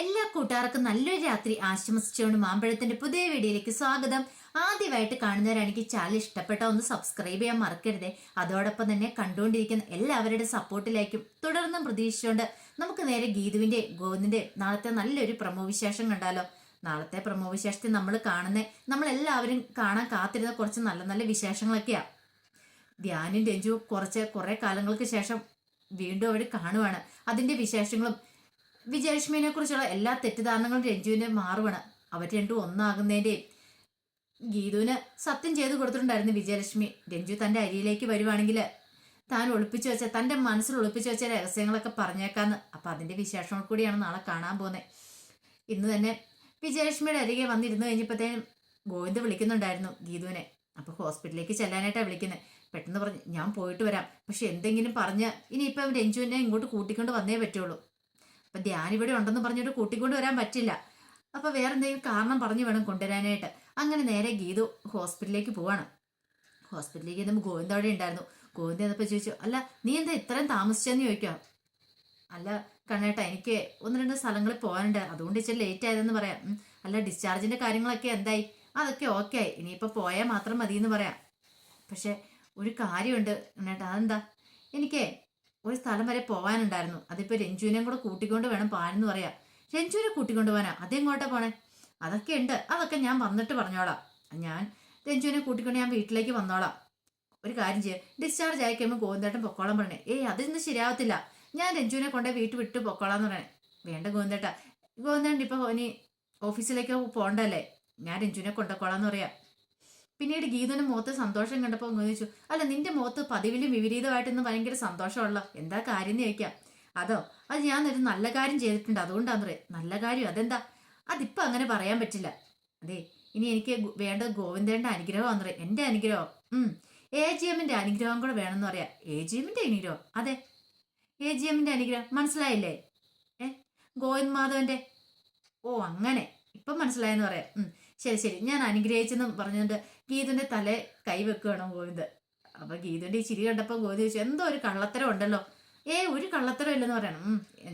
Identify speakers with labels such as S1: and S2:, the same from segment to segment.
S1: എല്ലാ കൂട്ടുകാർക്കും നല്ലൊരു രാത്രി ആശംസിച്ചുകൊണ്ട് മാമ്പഴത്തിന്റെ പുതിയ വീഡിയോയിലേക്ക് സ്വാഗതം. ആദ്യമായിട്ട് കാണുന്നവരാണെങ്കിൽ ചാനൽ ഇഷ്ടപ്പെട്ട ഒന്ന് സബ്സ്ക്രൈബ് ചെയ്യാൻ മറക്കരുതേ. അതോടൊപ്പം തന്നെ കണ്ടുകൊണ്ടിരിക്കുന്ന എല്ലാവരുടെ സപ്പോർട്ടിലേക്കും തുടർന്നും പ്രതീക്ഷിച്ചുകൊണ്ട് നമുക്ക് നേരെ ഗീതുവിന്റെ ഗോവിന്ദിന്റെ നാളത്തെ നല്ലൊരു പ്രമോ വിശേഷം കണ്ടാലോ. നാളത്തെ പ്രമോ നമ്മൾ കാണുന്ന നമ്മളെല്ലാവരും കാണാൻ കാത്തിരുന്ന കുറച്ച് നല്ല നല്ല വിശേഷങ്ങളൊക്കെയാ. ധ്യാനും രഞ്ജു കുറച്ച് കുറെ കാലങ്ങൾക്ക് ശേഷം വീണ്ടും അവർ കാണുവാണ്. അതിന്റെ വിശേഷങ്ങളും വിജയലക്ഷ്മിനെ കുറിച്ചുള്ള എല്ലാ തെറ്റിദ്ധാരണകളും രഞ്ജുവിന് മാറുവാണ് അവർ രണ്ടും ഒന്നാകുന്നതിന്റെയും ഗീതുവിന് സത്യം ചെയ്തു കൊടുത്തിട്ടുണ്ടായിരുന്നു വിജയലക്ഷ്മി. രഞ്ജു തന്റെ അരിയിലേക്ക് വരുവാണെങ്കിൽ താൻ ഒളിപ്പിച്ചു വെച്ച തന്റെ മനസ്സിൽ ഒളിപ്പിച്ചു വെച്ച രഹസ്യങ്ങളൊക്കെ പറഞ്ഞേക്കാന്ന്. അപ്പൊ അതിന്റെ വിശേഷങ്ങൾ കൂടിയാണ് നാളെ കാണാൻ പോകുന്നത് ഇന്ന് തന്നെ വിജയലക്ഷ്മിയുടെ അരികെ വന്നിരുന്നു കഴിഞ്ഞപ്പോഴത്തേനും ഗോവിന്ദ് വിളിക്കുന്നുണ്ടായിരുന്നു ഗീതുവിനെ. അപ്പൊ ഹോസ്പിറ്റലിലേക്ക് ചെല്ലാനായിട്ടാണ് വിളിക്കുന്നത് പെട്ടെന്ന് പറഞ്ഞു ഞാൻ പോയിട്ട് വരാം. പക്ഷെ എന്തെങ്കിലും പറഞ്ഞ് ഇനിയിപ്പം രഞ്ജുവിനെ ഇങ്ങോട്ട് കൂട്ടിക്കൊണ്ട് വന്നേ പറ്റുള്ളൂ. അപ്പൊ ധ്യാൻ ഇവിടെ ഉണ്ടെന്ന് പറഞ്ഞിട്ട് കൂട്ടിക്കൊണ്ട് വരാൻ പറ്റില്ല. അപ്പൊ വേറെ എന്തെങ്കിലും കാരണം പറഞ്ഞു വേണം കൊണ്ടുവരാനായിട്ട്. അങ്ങനെ നേരെ ഗീതു ഹോസ്പിറ്റലിലേക്ക് പോവാണ്. ഹോസ്പിറ്റലിലേക്ക് ചെന്നപ്പോൾ ഗോവിന്ദ അവിടെ ഉണ്ടായിരുന്നു. ഗോവിന്ദ എന്നപ്പോൾ ചോദിച്ചു അല്ല നീ എന്താ ഇത്രയും താമസിച്ചെന്ന് ചോദിക്കാം അല്ല കണ്ണേട്ടാ എനിക്ക് ഒന്ന് രണ്ട് സ്ഥലങ്ങളിൽ പോകാനുണ്ട്. അതുകൊണ്ട് ഇച്ചിരി ലേറ്റ് ആയതെന്ന് പറയാം. അല്ല ഡിസ്ചാർജിന്റെ കാര്യങ്ങളൊക്കെ എന്തായി? അതൊക്കെ ഓക്കെ ആയി. ഇനിയിപ്പോൾ പോയാൽ മാത്രം മതി എന്ന് പറയാം. പക്ഷെ ഒരു കാര്യമുണ്ട് കണ്ണേട്ടാ. അതെന്താ? എനിക്ക് ഒരു സ്ഥലം വരെ പോകാനുണ്ടായിരുന്നു അതിപ്പോ രഞ്ജുവിനെയും കൂടെ കൂട്ടിക്കൊണ്ട് വേണം പോകാനെന്ന് പറയാം. രഞ്ജുവിനെ കൂട്ടിക്കൊണ്ട് പോകാനാ? അതെങ്ങോട്ടാ പോണേ? അതൊക്കെ ഉണ്ട്. അതൊക്കെ ഞാൻ വന്നിട്ട് പറഞ്ഞോളാം. ഞാൻ രഞ്ജുവിനെ കൂട്ടിക്കൊണ്ട് ഞാൻ വീട്ടിലേക്ക് വന്നോളാം. ഒരു കാര്യം ചെയ്യാം. ഡിസ്ചാർജ് ആയി കഴിയുമ്പോൾ ഗോവിന്ദേട്ടൻ പൊക്കോളം പറഞ്ഞേ ഏയ് അതൊന്നും ശരിയാവത്തില്ല. ഞാൻ രഞ്ജുവിനെ കൊണ്ടേ വീട്ടിൽ വിട്ട് പൊക്കോളാന്ന് പറയണേ. വേണ്ട ഗോവിന്ദേട്ട. ഗോവിന്ദേട്ടൻ ഇപ്പൊ ഇനി ഓഫീസിലേക്ക് പോകണ്ടല്ലേ ഞാൻ രഞ്ജുവിനെ കൊണ്ടുപോക്കോളാന്ന് പറയാം. പിന്നീട് ഗീതനും മുഖത്ത് സന്തോഷം കണ്ടപ്പോൾ ചോദിച്ചു അല്ല നിന്റെ മുഖത്ത് പതിവിലും വിപരീതമായിട്ടൊന്നും ഭയങ്കര സന്തോഷമുള്ള എന്താ കാര്യം ചോദിക്കാം. അതോ? അത് ഞാൻ ഒരു നല്ല കാര്യം ചെയ്തിട്ടുണ്ട്. അതുകൊണ്ടാന്ന് നല്ല കാര്യം? അതെന്താ? അതിപ്പോ അങ്ങനെ പറയാൻ പറ്റില്ല. അതെ ഇനി എനിക്ക് വേണ്ടത് ഗോവിന്ദന്റെ അനുഗ്രഹമാണെന്ന് പറയാം. എന്റെ അനുഗ്രഹം? ഉം. എ ജി എമ്മിന്റെ അനുഗ്രഹം കൂടെ വേണമെന്ന് പറയാം. എ ജി എമ്മിന്റെ അനുഗ്രഹം? അതെ. എ ജി എമ്മിന്റെ അനുഗ്രഹം? മനസ്സിലായില്ലേ? ഏ? ഗോവിന്ദ് മാധവന്റെ? ഓ അങ്ങനെ. ഇപ്പം മനസ്സിലായെന്ന് പറയാം. ശരി ശരി. ഞാൻ അനുഗ്രഹിച്ചെന്നും പറഞ്ഞുകൊണ്ട് ഗീതുവിന്റെ തല കൈവെക്കുകയാണ് ഗോവിന്ദ്. അപ്പൊ ഗീതന്റെ ഈ ചിരി കണ്ടപ്പോ ഗോവിന്ദ് ചോദിച്ചു എന്തോ ഒരു കള്ളത്തരം ഉണ്ടല്ലോ? ഏ ഒരു കള്ളത്തരം ഇല്ലെന്ന് പറയണം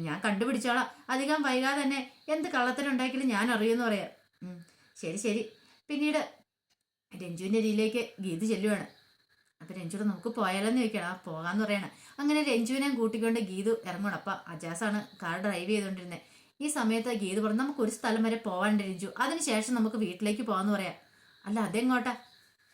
S1: ഞാൻ കണ്ടുപിടിച്ചോളാം. അധികം വൈകാതെ തന്നെ എന്ത് കള്ളത്തരം ഉണ്ടാക്കിയാലും ഞാൻ അറിയുമെന്ന് പറയാം. ശരി ശരി. പിന്നീട് രഞ്ജുവിന്റെ അരിയിലേക്ക് ഗീത് ചെല്ലുവാണ്. അപ്പൊ രഞ്ജുടെ നമുക്ക് പോയാലെന്ന് ചോദിക്കണം? ആ പോകാന്ന് പറയണം. അങ്ങനെ രഞ്ജുവിനെ കൂട്ടിക്കൊണ്ട് ഗീതു ഇറങ്ങണം അപ്പൊ അജാസാണ് കാർ ഡ്രൈവ് ചെയ്തുകൊണ്ടിരുന്നത് ഈ സമയത്ത് ഗീത് പറഞ്ഞു നമുക്ക് ഒരു സ്ഥലം വരെ പോകാണ്ട് രഞ്ജു അതിനുശേഷം നമുക്ക് വീട്ടിലേക്ക് പോകാന്ന് പറയാം. അല്ല അതെങ്ങോട്ടാ?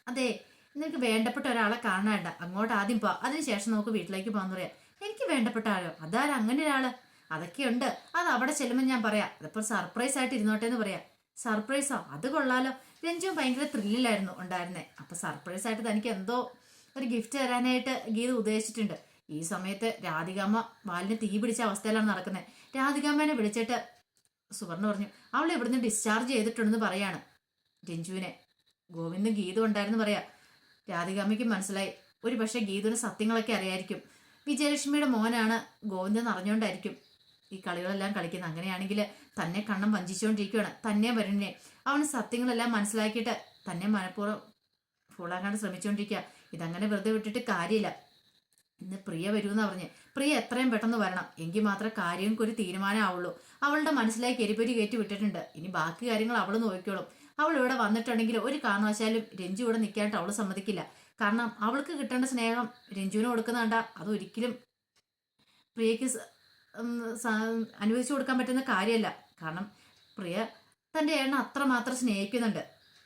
S1: അതെ നിനക്ക് വേണ്ടപ്പെട്ട ഒരാളെ കാണാണ്ട അങ്ങോട്ട് ആദ്യം പോ. അതിനുശേഷം നമുക്ക് വീട്ടിലേക്ക് പോകാന്ന് പറയാം. എനിക്ക് വേണ്ടപ്പെട്ട ആരോ അതാരും അങ്ങനെ ഒരാൾ? അതൊക്കെയുണ്ട് അത് അവിടെ ചെല്ലുമ്പോൾ ഞാൻ പറയാം. അതിപ്പോ സർപ്രൈസ് ആയിട്ട് ഇരുന്നോട്ടെ എന്ന് പറയാം. സർപ്രൈസോ അത് കൊള്ളാലോ. രഞ്ജുവും ഭയങ്കര ത്രില്ലിലായിരുന്നു ഉണ്ടായിരുന്നേ. അപ്പൊ സർപ്രൈസ് ആയിട്ട് തനിക്ക് എന്തോ ഒരു ഗിഫ്റ്റ് തരാനായിട്ട് ഗീത ഉദ്ദേശിച്ചിട്ടുണ്ട്. ഈ സമയത്ത് രാധികാമ്മ വാലിന് തീ പിടിച്ച അവസ്ഥയിലാണ് നടക്കുന്നത് രാധികാമ്മേനെ വിളിച്ചിട്ട് സുവർണ പറഞ്ഞു അവൾ ഇവിടുന്ന് ഡിസ്ചാർജ് ചെയ്തിട്ടുണ്ടെന്ന് പറയാണ് രഞ്ജുവിനെ. ഗോവിന്ദും ഗീതു ഉണ്ടായിരുന്നു പറയാ. രാധികാമ്മയ്ക്ക് മനസ്സിലായി. ഒരു പക്ഷേ ഗീതുവിന് സത്യങ്ങളൊക്കെ അറിയായിരിക്കും. വിജയലക്ഷ്മിയുടെ മോനാണ് ഗോവിന്ദൻ അറിഞ്ഞുകൊണ്ടായിരിക്കും ഈ കളികളെല്ലാം കളിക്കുന്നത്. അങ്ങനെയാണെങ്കിൽ തന്നെ കണ്ണം വഞ്ചിച്ചുകൊണ്ടിരിക്കുകയാണ് തന്നെ വരുന്നേ. അവന് സത്യങ്ങളെല്ലാം മനസ്സിലാക്കിയിട്ട് തന്നെ മനഃപൂർവം ഫുള്ളാക്കാണ്ട് ശ്രമിച്ചുകൊണ്ടിരിക്കുക ഇതങ്ങനെ വെറുതെ വിട്ടിട്ട് കാര്യമില്ല. ഇന്ന് പ്രിയ വരുമെന്ന് പറഞ്ഞ്. പ്രിയ എത്രയും പെട്ടെന്ന് വരണം. എങ്കിൽ മാത്രമേ കാര്യങ്ങൾക്ക് ഒരു തീരുമാനമാവുള്ളൂ. അവളുടെ മനസ്സിലേക്ക് എരിപ്പൊരി കയറ്റി വിട്ടിട്ടുണ്ട്. ഇനി ബാക്കി കാര്യങ്ങൾ അവൾ നോക്കിക്കോളും. അവൾ ഇവിടെ വന്നിട്ടുണ്ടെങ്കിൽ ഒരു കാരണവശാലും രഞ്ജു ഇവിടെ നിൽക്കാനായിട്ട് അവൾ സമ്മതിക്കില്ല. കാരണം അവൾക്ക് കിട്ടേണ്ട സ്നേഹം രഞ്ജുവിന് കൊടുക്കുന്നുണ്ട. അതൊരിക്കലും പ്രിയക്ക് അനുവദിച്ചു കൊടുക്കാൻ പറ്റുന്ന കാര്യമല്ല. കാരണം പ്രിയ തന്റെ ഏണ്ണ അത്രമാത്രം സ്നേഹിക്കുന്നുണ്ട്.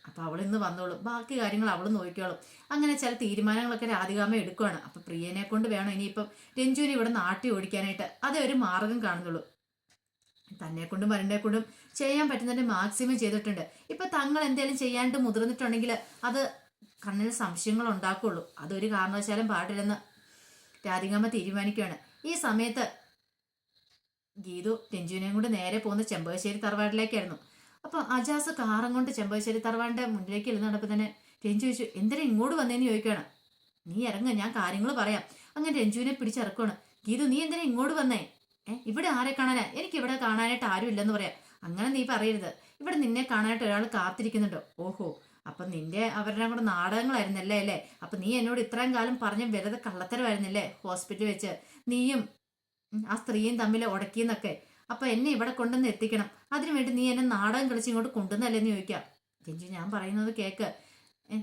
S1: അപ്പൊ അവൾ ഇന്ന് വന്നോളും. ബാക്കി കാര്യങ്ങൾ അവൾ നോക്കിക്കോളും. അങ്ങനെ ചില തീരുമാനങ്ങളൊക്കെ രാധികാമ്മ എടുക്കുകയാണ് അപ്പൊ പ്രിയനെ കൊണ്ട് വേണം ഇനിയിപ്പം രഞ്ജുവിനെ ഇവിടെ നാട്ടി ഓടിക്കാനായിട്ട്. അതേ ഒരു മാർഗം കാണുന്നുള്ളൂ. തന്നെ കൊണ്ടും വരണ്ടെ കൊണ്ടും ചെയ്യാൻ പറ്റുന്നതിന്റെ മാക്സിമം ചെയ്തിട്ടുണ്ട്. ഇപ്പൊ തങ്ങൾ എന്തെങ്കിലും ചെയ്യാണ്ട് മുതിർന്നിട്ടുണ്ടെങ്കിൽ അത് കണ്ണിന് സംശയങ്ങൾ ഉണ്ടാക്കുള്ളൂ. അതൊരു കാരണവശാലും പാടില്ലെന്ന് രാധികാമ്മ തീരുമാനിക്കുകയാണ്. ഈ സമയത്ത് ഗീതു രഞ്ജുവിനെയും കൂടെ നേരെ പോകുന്ന ചെമ്പകശ്ശേരി തറവാട്ടിലേക്കായിരുന്നു. അപ്പൊ അജാസ് കാറും കൊണ്ട് ചെമ്പകശ്ശേരി തറവാടിന്റെ മുന്നിലേക്ക് ഇരുന്നപ്പോൾ തന്നെ രഞ്ജു ചോദിച്ചു എന്തിനാ ഇങ്ങോട്ട് വന്നേന്ന് ചോദിക്കുകയാണ്? നീ ഇറങ്ങ ഞാൻ കാര്യങ്ങൾ പറയാം. അങ്ങനെ രഞ്ജുവിനെ പിടിച്ചിറക്കുകയാണ് ഗീതു നീ എന്തിനാ ഇങ്ങോട്ട് വന്നേ? ഏ ഇവിടെ ആരെ കാണാനാ? എനിക്ക് ഇവിടെ കാണാനായിട്ട് ആരും ഇല്ലെന്ന് പറയാം. അങ്ങനെ നീ പറയരുത്. ഇവിടെ നിന്നെ കാണാനായിട്ട് ഒരാൾ കാത്തിരിക്കുന്നുണ്ടോ. ഓഹോ അപ്പൊ നിന്റെ അവരുടെ കൂടെ നാടകങ്ങളായിരുന്നല്ലേ അല്ലേ? അപ്പൊ നീ എന്നോട് ഇത്രയും കാലം പറഞ്ഞ വെറുതെ കള്ളത്തരമായിരുന്നില്ലേ ഹോസ്പിറ്റലിൽ വെച്ച്? നീയും ആ സ്ത്രീയും തമ്മിൽ ഉടക്കിയെന്നൊക്കെ അപ്പൊ എന്നെ ഇവിടെ കൊണ്ടുവന്ന് എത്തിക്കണം. അതിനുവേണ്ടി നീ എന്നെ നാടകം കളിച്ച് ഇങ്ങോട്ട് കൊണ്ടുവന്നല്ലേന്ന് ചോദിക്കാം. രഞ്ജു ഞാൻ പറയുന്നത് കേക്ക്.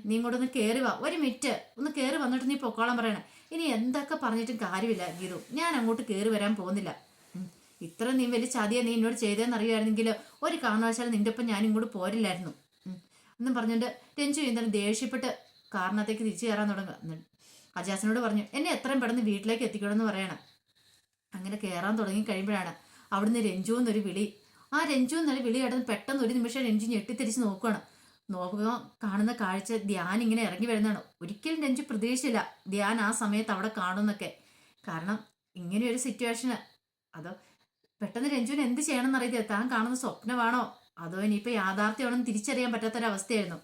S1: നീ ഇങ്ങോട്ടൊന്ന് കയറി വാ. ഒരു മിനിറ്റ്. ഒന്ന് കയറി വന്നിട്ട് നീ പൊക്കോളം പറയണേ. ഇനി എന്തൊക്കെ പറഞ്ഞിട്ടും കാര്യമില്ല ഗീതു ഞാൻ അങ്ങോട്ട് കയറി വരാൻ പോകുന്നില്ല. ഇത്ര നീ വലിയ ചതിയെ നീ എന്നോട് ചെയ്തതെന്ന് അറിയുമായിരുന്നെങ്കിൽ ഒരു കാരണവശാലും നിന്റെ ഒപ്പം ഞാൻ ഇങ്ങോട്ട് പോരില്ലായിരുന്നു. എന്നും പറഞ്ഞുകൊണ്ട് രഞ്ജു എന്തായാലും ദേഷ്യപ്പെട്ട് കാരണത്തേക്ക് തിരിച്ചു കയറാൻ തുടങ്ങുക. അജാസിനോട് പറഞ്ഞു എന്നെ എത്രയും പെട്ടെന്ന് വീട്ടിലേക്ക് എത്തിക്കണമെന്ന് പറയണം. അങ്ങനെ കയറാൻ തുടങ്ങി കഴിയുമ്പോഴാണ് അവിടുന്ന് രഞ്ജു എന്നൊരു വിളി. ആ രഞ്ജു എന്നൊരു വിളി കേട്ടത് പെട്ടെന്ന് ഒരു നിമിഷം രഞ്ജു ഞെട്ടിത്തിരിച്ച് നോക്കുകയാണ് നോക്കുക കാണുന്ന കാഴ്ച ധ്യാൻ ഇങ്ങനെ ഇറങ്ങി വരുന്നതാണ്. ഒരിക്കലും രഞ്ജു പ്രതീക്ഷിച്ചില്ല ധ്യാൻ ആ സമയത്ത് അവിടെ കാണുമെന്നൊക്കെ. കാരണം ഇങ്ങനെ ഒരു സിറ്റുവേഷന് അതോ പെട്ടെന്ന് രഞ്ജുവിന് എന്ത് ചെയ്യണമെന്ന് അറിയില്ല താൻ കാണുന്ന സ്വപ്നമാണോ? അതോ ഇനിയിപ്പോൾ യാഥാർത്ഥ്യമാണെന്ന് തിരിച്ചറിയാൻ പറ്റാത്തൊരവസ്ഥയായിരുന്നു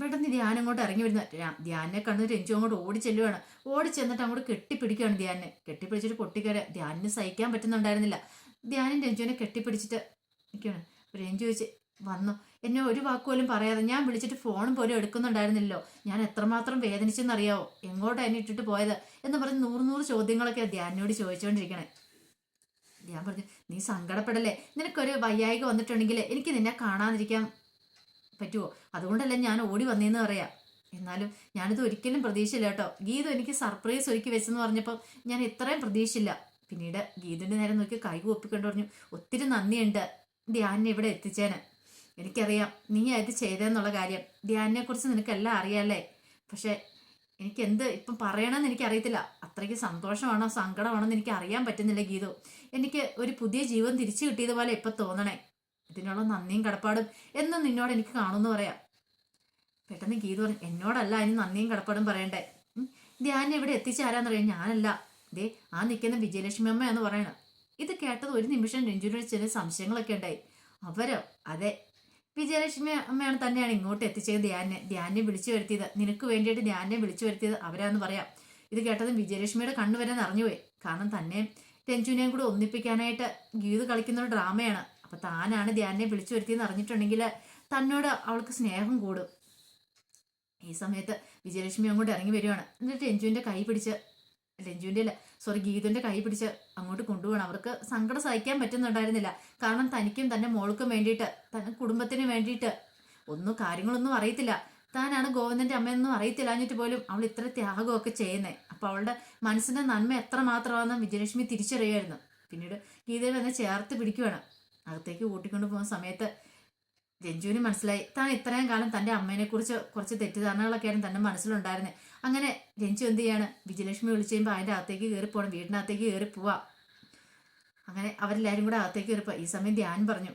S1: പെട്ടെന്ന് ധ്യാനം അങ്ങോട്ട് ഇറങ്ങി വരുന്ന. ധ്യാനെ കണ്ടു രഞ്ജു അങ്ങോട്ട് ഓടി ചെല്ലുവാണ്. ഓടി ചെന്നിട്ട് അങ്ങോട്ട് കെട്ടിപ്പിടിക്കുകയാണ് ധ്യാനെ. കെട്ടിപ്പിടിച്ചിട്ട് പൊട്ടിക്കര ധ്യാനിന് സഹിക്കാൻ പറ്റുന്നുണ്ടായിരുന്നില്ല. ധ്യാനും രഞ്ജുവിനെ കെട്ടിപ്പിടിച്ചിട്ട് നിൽക്കുകയാണ് രഞ്ജു ചോദിച്ച് വന്നു. എന്നെ ഒരു വാക്ക് പോലും പറയാതെ ഞാൻ വിളിച്ചിട്ട് ഫോണും പോലും എടുക്കുന്നുണ്ടായിരുന്നില്ലോ. ഞാൻ എത്രമാത്രം വേദനിച്ചെന്നറിയാവോ? എങ്ങോട്ട് എന്നെ ഇട്ടിട്ട് പോയത്? എന്ന് പറഞ്ഞ് നൂറ് നൂറ് ചോദ്യങ്ങളൊക്കെ ധ്യാനോട് ചോദിച്ചുകൊണ്ടിരിക്കണേ ഞാൻ പറഞ്ഞു നീ സങ്കടപ്പെടല്ലേ? നിനക്കൊരു വയ്യായിക വന്നിട്ടുണ്ടെങ്കിൽ എനിക്ക് നിന്നെ കാണാതിരിക്കാൻ പറ്റുമോ അതുകൊണ്ടല്ല ഞാൻ ഓടി വന്നേന്ന് പറയാം. എന്നാലും ഞാനിത് ഒരിക്കലും പ്രതീക്ഷയില്ല കേട്ടോ. ഗീത എനിക്ക് സർപ്രൈസ് ഒരുക്കി വെച്ചെന്ന് പറഞ്ഞപ്പോൾ ഞാൻ ഇത്രയും പ്രതീക്ഷയില്ല. പിന്നീട് ഗീതുവിന്റെ നേരെ നോക്കി കൈ കൂപ്പിക്കൊണ്ട് പറഞ്ഞു ഒത്തിരി നന്ദിയുണ്ട് ധ്യാനിനെ ഇവിടെ എത്തിച്ചേന് എനിക്കറിയാം നീ അത് ചെയ്തതെന്നുള്ള കാര്യം. ധ്യാനിനെ കുറിച്ച് നിനക്കെല്ലാം അറിയാല്ലേ? പക്ഷേ എനിക്ക് എന്ത് ഇപ്പം പറയണമെന്ന് എനിക്ക് അറിയത്തില്ല അത്രയ്ക്ക് സന്തോഷമാണോ സങ്കടമാണോ എന്ന് എനിക്ക് അറിയാൻ പറ്റുന്നില്ല ഗീതു. എനിക്ക് ഒരു പുതിയ ജീവൻ തിരിച്ചു കിട്ടിയതുപോലെ ഇപ്പം തോന്നണേ. ഇതിനുള്ള നന്ദിയും കടപ്പാടും എന്നും നിന്നോട് എനിക്ക് കാണുമെന്ന് പറയാം. പെട്ടെന്ന് ഗീതു പറഞ്ഞു എന്നോടല്ല അതിന് നന്ദിയും കടപ്പാടും പറയണ്ടേ? ധ്യാനെ ഇവിടെ എത്തിച്ചാരാന്നറിയാം ഞാനല്ല. ദേ ആ നിൽക്കുന്ന വിജയലക്ഷ്മി അമ്മ എന്ന് പറയണം. ഇത് കേട്ടത് ഒരു നിമിഷം രഞ്ജുവിനോട് ചില സംശയങ്ങളൊക്കെ ഉണ്ടായി. അവരോ? അതെ. വിജയലക്ഷ്മി അമ്മയാണ് തന്നെയാണ് ഇങ്ങോട്ട് എത്തിച്ചത്. ധ്യാനെ ധ്യാനെ വിളിച്ചു വരുത്തിയത്. നിനക്ക് വേണ്ടിയിട്ട് ധ്യാനെ വിളിച്ചു വരുത്തിയത് അവരാന്ന് പറയാം. ഇത് കേട്ടതും വിജയലക്ഷ്മിയുടെ കണ്ണു വരെ നിറഞ്ഞുപോയി. കാരണം തന്നെ രഞ്ജുവിനെയും കൂടെ ഒന്നിപ്പിക്കാനായിട്ട് ഗീത് കളിക്കുന്ന ഒരു ഡ്രാമയാണ്. അപ്പൊ താനാണ് ധ്യാനെ വിളിച്ചു വരുത്തിയെന്ന് അറിഞ്ഞിട്ടുണ്ടെങ്കിൽ തന്നോട് അവൾക്ക് സ്നേഹം കൂടും. ഈ സമയത്ത് വിജയലക്ഷ്മി അങ്ങോട്ട് ഇറങ്ങി വരികയാണ് എന്നിട്ട് രഞ്ജുവിന്റെ കൈ പിടിച്ച് രഞ്ജുവിന്റെ അല്ല സോറി ഗീതുവിന്റെ കൈ പിടിച്ച് അങ്ങോട്ട് കൊണ്ടുപോകണം. അവർക്ക് സങ്കടം സഹിക്കാൻ പറ്റുന്നുണ്ടായിരുന്നില്ല. കാരണം തനിക്കും തന്റെ മോൾക്കും വേണ്ടിയിട്ട് തന്റെ കുടുംബത്തിന് വേണ്ടിയിട്ട് ഒന്നും കാര്യങ്ങളൊന്നും അറിയത്തില്ല. താനാണ് ഗോവിന്ദന്റെ അമ്മയെന്നും അറിയത്തില്ല എന്നിട്ട് പോലും അവൾ ഇത്ര ത്യാഗമൊക്കെ ചെയ്യുന്നത് അപ്പോൾ അവളുടെ മനസ്സിന്റെ നന്മ എത്ര മാത്രമാണെന്ന് വിജയലക്ഷ്മി തിരിച്ചറിയായിരുന്നു പിന്നീട് ഗീതയെ വന്ന് ചേർത്ത് പിടിക്കുവാണ്. അകത്തേക്ക് കൂട്ടിക്കൊണ്ട് പോകുന്ന സമയത്ത് രഞ്ജുവിന് മനസ്സിലായി താൻ ഇത്രയും കാലം തന്റെ അമ്മേനെ കുറിച്ച് കുറച്ച് തെറ്റിദ്ധാരണകളൊക്കെയാണ് തന്റെ മനസ്സിലുണ്ടായിരുന്നത് അങ്ങനെ രഞ്ജു എന്ത് ചെയ്യാണ്? വിജയലക്ഷ്മി വിളിച്ചു കഴിയുമ്പോൾ അതിന്റെ അകത്തേക്ക് കയറി പോകണം വീടിനകത്തേക്ക് കയറി പോവാ. അങ്ങനെ അവരെല്ലാവരും കൂടെ അകത്തേക്ക് കയറി പോവാ ഈ സമയം ധ്യാൻ പറഞ്ഞു.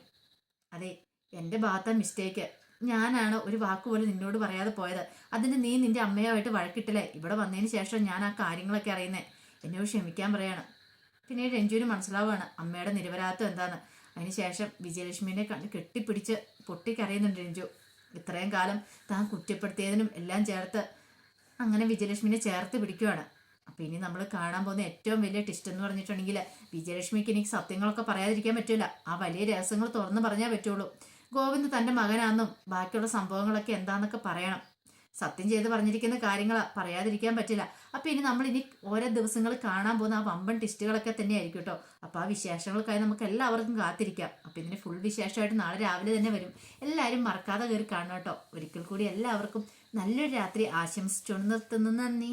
S1: അതെ എന്റെ ഭാഗത്ത മിസ്റ്റേക്ക് ഞാനാണ് ഒരു വാക്ക് പോലും നിന്നോട് പറയാതെ പോയത്. അതിന് നീ നിന്റെ അമ്മയുമായിട്ട് വഴക്കിട്ടില്ലേ? ഇവിടെ വന്നതിന് ശേഷം ഞാൻ ആ കാര്യങ്ങളൊക്കെ അറിയുന്നത് എന്നോട് ക്ഷമിക്കാൻ പറയാണ്. പിന്നെ രഞ്ജുവിന് മനസ്സിലാവുകയാണ് അമ്മയുടെ നിരപരാധിത്വം എന്താന്ന്. അതിനുശേഷം വിജയലക്ഷ്മിനെ കെട്ടിപ്പിടിച്ച് പൊട്ടിക്കരയുന്നുണ്ട് രഞ്ജു. ഇത്രയും കാലം താൻ കുറ്റപ്പെടുത്തിയതിനും എല്ലാം ചേർത്ത് അങ്ങനെ വിജയലക്ഷ്മിനെ ചേർത്ത് പിടിക്കുവാണ്. അപ്പം ഇനി നമ്മൾ കാണാൻ പോകുന്ന ഏറ്റവും വലിയ ടിസ്റ്റ് എന്ന് പറഞ്ഞിട്ടുണ്ടെങ്കിൽ വിജയലക്ഷ്മിക്ക് എനിക്ക് സത്യങ്ങളൊക്കെ പറയാതിരിക്കാൻ പറ്റില്ല ആ വലിയ രഹസ്യങ്ങൾ തുറന്നു പറഞ്ഞാൽ പറ്റുള്ളൂ. ഗോവിന്ദ് തന്റെ മകനാണെന്നും ബാക്കിയുള്ള സംഭവങ്ങളൊക്കെ എന്താണെന്നൊക്കെ പറയണം. സത്യം ചെയ്ത് പറഞ്ഞിരിക്കുന്ന കാര്യങ്ങൾ പറയാതിരിക്കാൻ പറ്റില്ല. അപ്പം ഇനി നമ്മൾ ഇനി ഓരോ ദിവസങ്ങൾ കാണാൻ പോകുന്ന ആ വമ്പൻ ടിസ്റ്റുകളൊക്കെ തന്നെയായിരിക്കും കേട്ടോ അപ്പോൾ ആ വിശേഷങ്ങൾക്കായി നമുക്ക് എല്ലാവർക്കും കാത്തിരിക്കാം. അപ്പം ഇതിന് ഫുൾ വിശേഷമായിട്ട് നാളെ രാവിലെ തന്നെ വരും. എല്ലാവരും മറക്കാതെ കയറി കാണണം കേട്ടോ ഒരിക്കൽ കൂടി എല്ലാവർക്കും നല്ലൊരു രാത്രി ആശംസിച്ചുകൊണ്ട് നിർത്തുന്നു. നന്ദി.